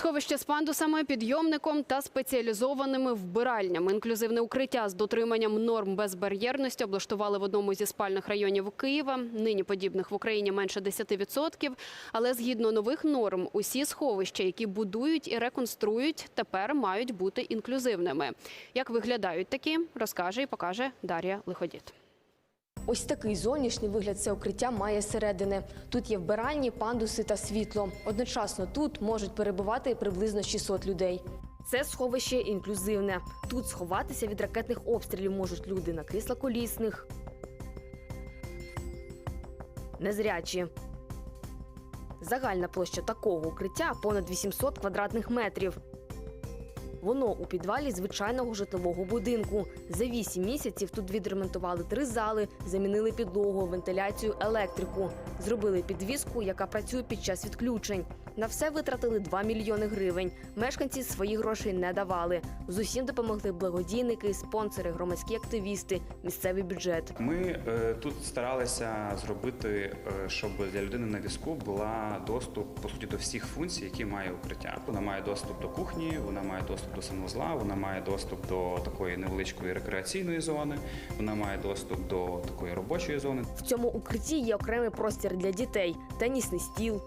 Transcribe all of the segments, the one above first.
Сховище з пандусами, підйомником та спеціалізованими вбиральнями. Інклюзивне укриття з дотриманням норм безбар'єрності облаштували в одному зі спальних районів Києва. Нині подібних в Україні менше 10%. Але згідно нових норм, усі сховища, які будують і реконструюють, тепер мають бути інклюзивними. Як виглядають такі, розкаже і покаже Дар'я Лиходіт. Ось такий зовнішній вигляд це укриття має зсередини. Тут є вбиральні, пандуси та світло. Одночасно тут можуть перебувати приблизно 600 людей. Це сховище інклюзивне. Тут сховатися від ракетних обстрілів можуть люди на кислоколісних, незрячі. Загальна площа такого укриття понад 800 квадратних метрів. Воно у підвалі звичайного житлового будинку. За вісім місяців тут відремонтували три зали, замінили підлогу, вентиляцію, електрику. Зробили підвіску, яка працює під час відключень. На все витратили 2 мільйони гривень. Мешканці своїх грошей не давали. З усім допомогли благодійники, спонсори, громадські активісти, місцевий бюджет. Ми е, тут старалися зробити, е, щоб для людини на візку була доступ по суті до всіх функцій, які має укриття. Вона має доступ до кухні, вона має доступ до санвузла, вона має доступ до такої невеличкої рекреаційної зони, вона має доступ до такої робочої зони. В цьому укритті є окремий простір для дітей, тенісний стіл,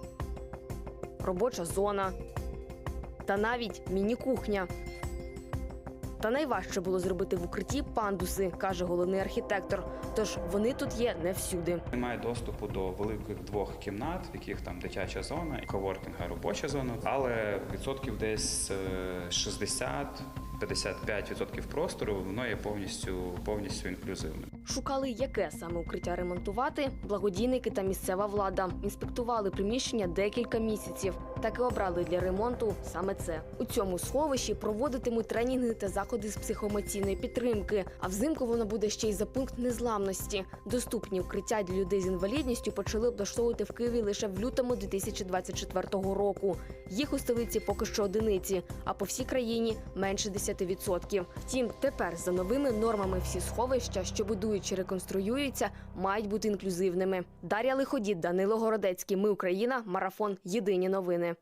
робоча зона та навіть міні-кухня. Та найважче було зробити в укритті пандуси, каже головний архітектор. Тож вони тут є не всюди. Немає доступу до великих двох кімнат, в яких там дитяча зона, коворкінга, робоча зона, але відсотків десь е, 60 55% простору, воно є повністю повністю інклюзивним. Шукали, яке саме укриття ремонтувати, благодійники та місцева влада. Інспектували приміщення декілька місяців. Так і обрали для ремонту саме це. У цьому сховищі проводитимуть тренінги та заходи з психоемоційної підтримки. А взимку воно буде ще й за пункт незламності. Доступні укриття для людей з інвалідністю почали облаштовувати в Києві лише в лютому 2024 року. Їх у столиці поки що одиниці, а по всій країні менше 10%. Втім, тепер за новими нормами всі сховища, що будують чи реконструюються, мають бути інклюзивними. Дар'я Лиходіт, Данило Городецький. Ми Україна. Марафон. Єдині новини.